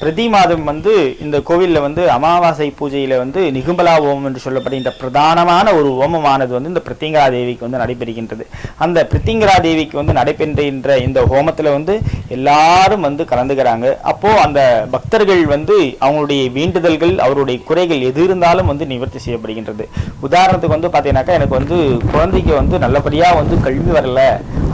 பிரதி மாதம் வந்து இந்த கோவிலில் வந்து அமாவாசை பூஜையில் வந்து நிகும்பலா ஓமம் என்று சொல்லப்படுகின்ற பிரதானமான ஒரு ஓமமானது வந்து இந்த பிரித்திங்கரா தேவிக்கு வந்து நடைபெறுகின்றது. அந்த பிரித்திங்கரா தேவிக்கு வந்து நடைபெறுகின்ற இந்த ஹோமத்தில் வந்து எல்லாரும் வந்து கலந்துக்கிறாங்க. அப்போது அந்த பக்தர்கள் வந்து அவங்களுடைய வேண்டுதல்கள் அவருடைய குறைகள் எது இருந்தாலும் வந்து நிவர்த்தி செய்யப்படுகின்றது. உதாரணத்துக்கு வந்து பார்த்தீங்கன்னாக்கா எனக்கு வந்து குழந்தைக்கு வந்து நல்லபடியாக வந்து கல்வி வரல.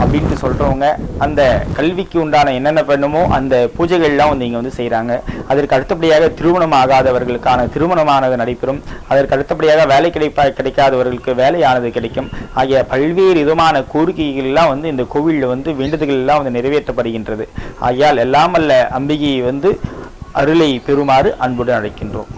அப்படின்ட்டு சொல்கிறவங்க அந்த கல்விக்கு உண்டான என்னென்ன பண்ணுமோ அந்த பூஜைகள்லாம் வந்து இங்கே வந்து செய்கிறாங்க அதற்கு அடுத்தபடியாக திருமணம் ஆகாதவர்களுக்கான திருமணமானது நடைபெறும். அதற்கு அடுத்தபடியாக வேலை கிடைப்பா கிடைக்காதவர்களுக்கு வேலையானது கிடைக்கும். ஆகிய பல்வேறு விதமான கோரிக்கைகள்லாம் வந்து இந்த கோவிலில் வந்து வேண்டுதல்கள்லாம் வந்து நிறைவேற்றப்படுகின்றது. ஆகையால் எல்லாம் அல்ல அம்பிகையை வந்து அருளை பெறுமாறு அன்புடன் அழைக்கின்றோம்.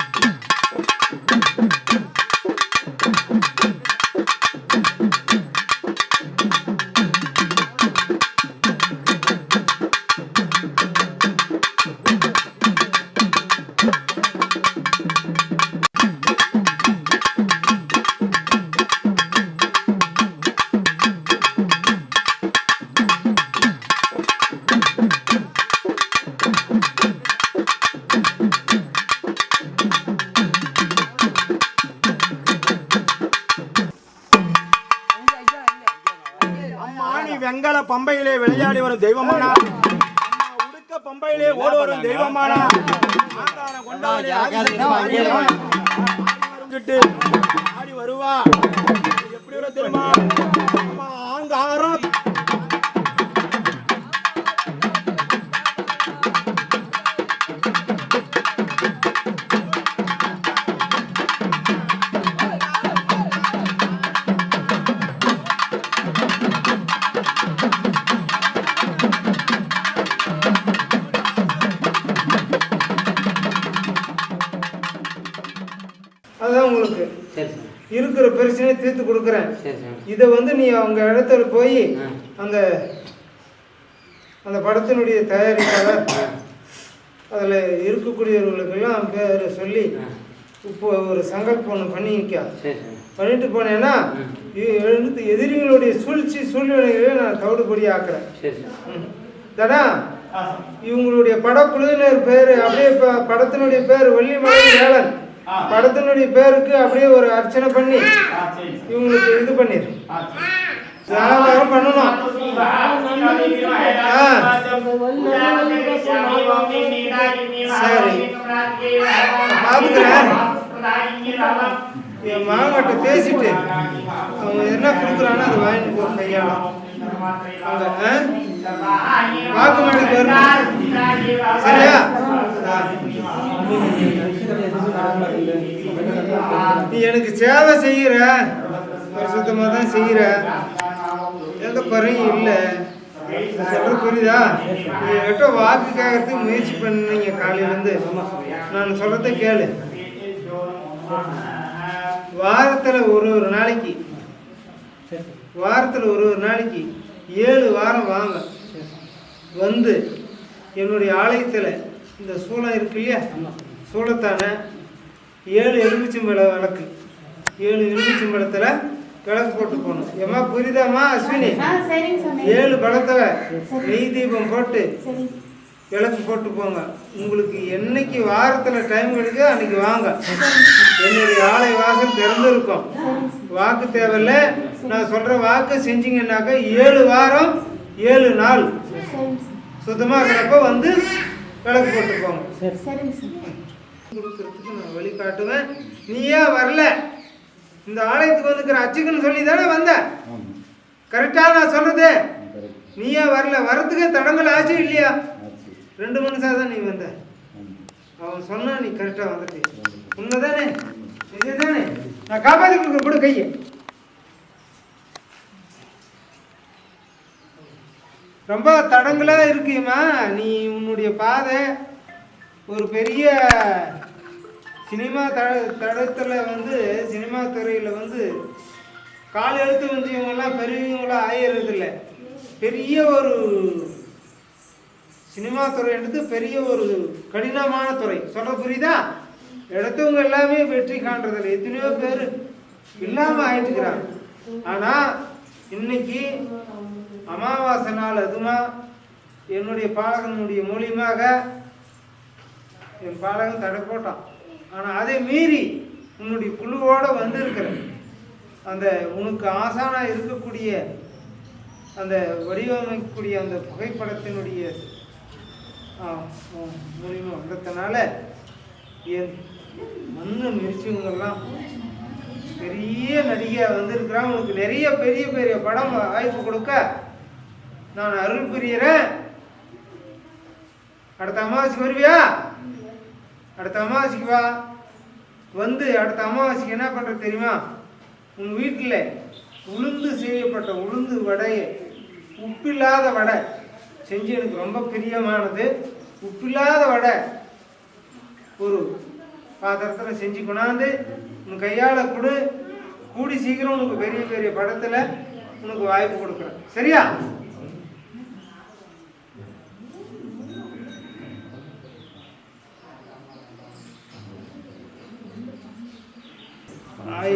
பம்பையிலே விளையாடி வரும் தெய்வமானா? உடுக்க பம்பையிலே ஓடி வரும் தெய்வமானா? கொண்டாடி ஆடி வருவா. எப்படி தெரியுமா? ஆங்காரம் இருக்கிற பிரச்சனையை தீர்த்து கொடுக்குறேன். இதை வந்து நீ அவங்க இடத்துல போய். அந்த அந்த படத்தினுடைய தயாரிப்பாளர் அதில் இருக்கக்கூடியவர்களுக்கெல்லாம் பேர் சொல்லி. இப்போ ஒரு சங்கல்பம் ஒன்று பண்ணிக்க சரி சார். பண்ணிட்டு போனேன்னா எழுந்து எதிரிகளுடைய சூழ்ச்சி சூழ்நிலைகளை நான் தவிடுபடி ஆக்குறேன். தடா இவங்களுடைய படக்குழுவினர் பேர் அப்படியே படத்தினுடைய பேர் வள்ளிமலை வேலன். படத்தினுடைய பேருக்கு அப்படியே ஒரு அர்ச்சனை பண்ணி இவங்களுக்கு இது பண்ணிடு வியாபாரம் பண்ணணும். சரி. பாத்துக்கிறேன் என் மாமாட்ட பேசிட்டு அவங்க என்ன கொடுக்குறானோ அதை வாங்கிட்டு போ கையாளம்? வாக்கு வரணும் சரியா? நீ எனக்கு சேவை செய்கிற சுத்தமாக தான் செய்கிற எந்த குறையும் இல்லை. சொல்ற புரியுதா? நீ என்கிட்ட வாக்கு கேட்கறதுக்கு முயற்சி பண்ணீங்க காலையிலேருந்து. நான் சொல்கிறத கேளு. வாரத்தில் ஒரு ஒரு நாளைக்கு. வாரத்தில் ஒரு ஒரு நாளைக்கு ஏழு வாரம் வாங்க. வந்து என்னுடைய ஆலயத்தில் இந்த சூளம் இருக்கு இல்லையா? சூளத்தான ஏழு எலுமிச்சம்பழ விளக்கு. ஏழு எலுமிச்சம்பழத்தில் விளக்கு போட்டு போகணும் ஏம்மா புரியுதாம்மா அஸ்வினி? ஏழு பழத்தில் நெய் தீபம் போட்டு விளக்கு போட்டு போங்க. உங்களுக்கு என்னைக்கு வாரத்தில் டைம் கிடைக்குதோ அன்னைக்கு வாங்க. என்னுடைய ஆலய வாசல் திறந்துருக்கும். வாக்கு தேவையில்ல. நான் சொல்கிற வாக்கு செஞ்சீங்கன்னாக்கா ஏழு வாரம் ஏழு நாள். சுத்தமாக இருக்கிறப்ப வந்து விளக்கு போட்டு போங்க சரிங்க சாமி கொடுக்கறதுக்கு நான் வழி காட்டுவேன் நீ ஏன் வரல. இந்த ஆலயத்துக்கு வந்துக்கிற அச்சுக்குன்னு சொல்லி தானே வந்த கரெக்டாக நான் சொல்றது. நீ ஏன் வரல. வரதுக்கு தடங்கள் ஆச்சு இல்லையா? ரெண்டு மனுஷா தான் நீ வந்த. அவன் சொன்னா நீ கரெக்டாக வந்துட்டு உண்மைதானே? இதுதானே நான் காப்பாற்றி கொடுக்குற கொடு கையை. ரொம்ப தடங்களாக இருக்குமா நீ உன்னுடைய பாதை ஒரு பெரிய சினிமா தட தடத்தில் வந்து சினிமா துறையில் வந்து கால் எழுத்து வந்தவங்கெல்லாம் பெரியவங்களாம் ஆயிடுறதில்ல பெரிய ஒரு சினிமா துறைன்றது பெரிய ஒரு கடினமான துறை. சொல்ல புரியுதா? எடுத்தவங்க எல்லாமே வெற்றி காண்றதில்லை. எத்தனையோ பேர் இல்லாமல் ஆயிட்டுக்கிறாங்க. ஆனால் இன்னைக்கு அமாவாசை நாள் அதுமா. என்னுடைய பாலகனுடைய மூலியமாக என் பாலகன் தடை போட்டான். ஆனால் அதை மீறி உன்னுடைய குழுவோடு வந்திருக்கிறேன். அந்த உனக்கு ஆசானாக இருக்கக்கூடிய அந்த வடிவமைக்கக்கூடிய அந்த புகைப்படத்தினுடைய ஆ, வந்ததுனால என் மண்ணு மிரிச்சவங்கெல்லாம் பெரிய நடிகை வந்திருக்கிறான். உனக்கு நிறைய பெரிய பெரிய படம் வாய்ப்பு கொடுக்க நான் அருள் புரிகிறேன் அடுத்த அமாவாசைக்கு வருவியா? அடுத்த அமாவாசைக்கு வா. வந்து அடுத்த அமாவாசைக்கு என்ன பண்ணுறது தெரியுமா? உன் வீட்டில் உளுந்து செய்யப்பட்ட உளுந்து வடையை உப்பில்லாத வடை செஞ்சு எனக்கு ரொம்ப பிரியமானது. உப்பில்லாத வடை ஒரு பாத்திரத்தில் செஞ்சு கொண்டாந்து உன் கையால் கொடு. கூடி சீக்கிரம் உனக்கு பெரிய பெரிய படத்தில் உனக்கு வாய்ப்பு கொடுக்குறேன். சரியா?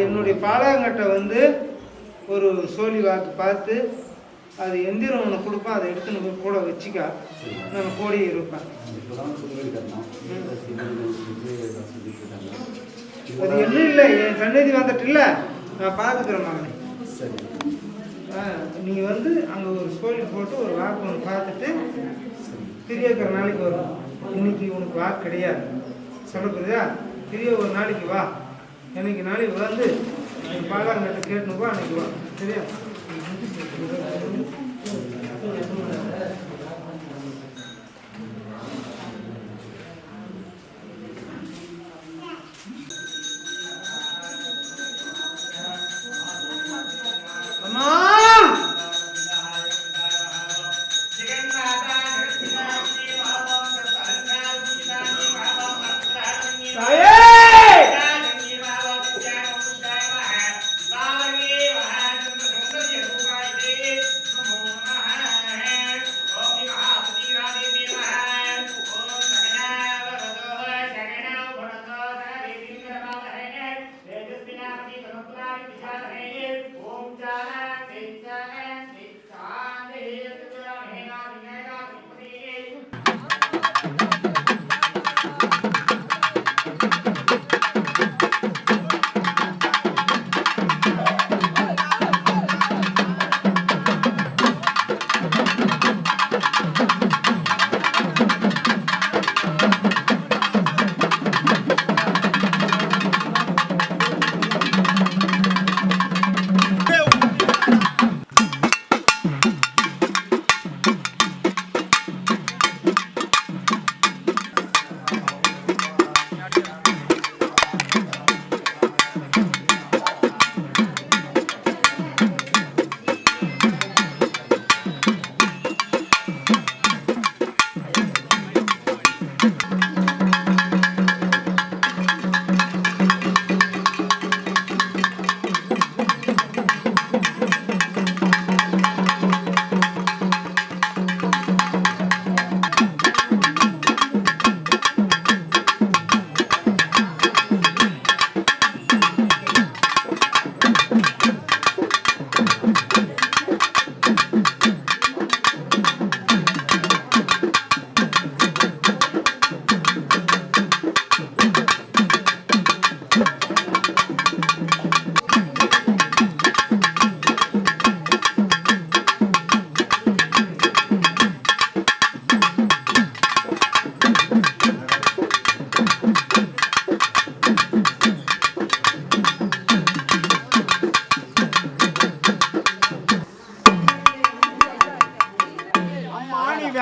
என்னுடைய பாலாங்கட்டை வந்து ஒரு சோழி வாக்கு பார்த்து அது எந்திரம் ஒன்று கொடுப்போம் அதை எடுத்துன்னு போய் கூட வச்சுக்கா. நான் கோடி இருப்பேன் அது என்ன இல்லை என் சன்னதி வந்துட்டு இல்லை. நான் பார்த்துக்கிறேன் மகனே. நீ வந்து அங்கே ஒரு சோழி போட்டு ஒரு வாக்கு ஒன்று பார்த்துட்டு திரியக்கிற நாளைக்கு வரும் இன்னைக்கு உனக்கு வாக்கு கிடையாது. சொல்ல புரியுதா? திரிய ஒரு நாளைக்கு வா. இன்னைக்கு நாளைக்கு வந்து என் பாலாங்கிட்ட கேட்டுன்னு அன்னைக்கு வா. சரியா? Thank you.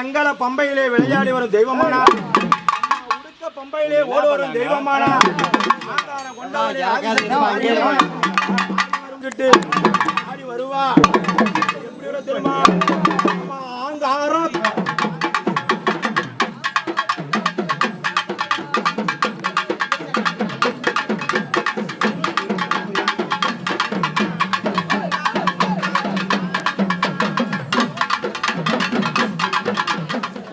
வெங்கல பம்பையிலே விளையாடி வரும் தெய்வமானா? உடுக்க பம்பையிலே ஓடி வரும் தெய்வமானா ஆடி வருவா. எப்படி தெரியுமா?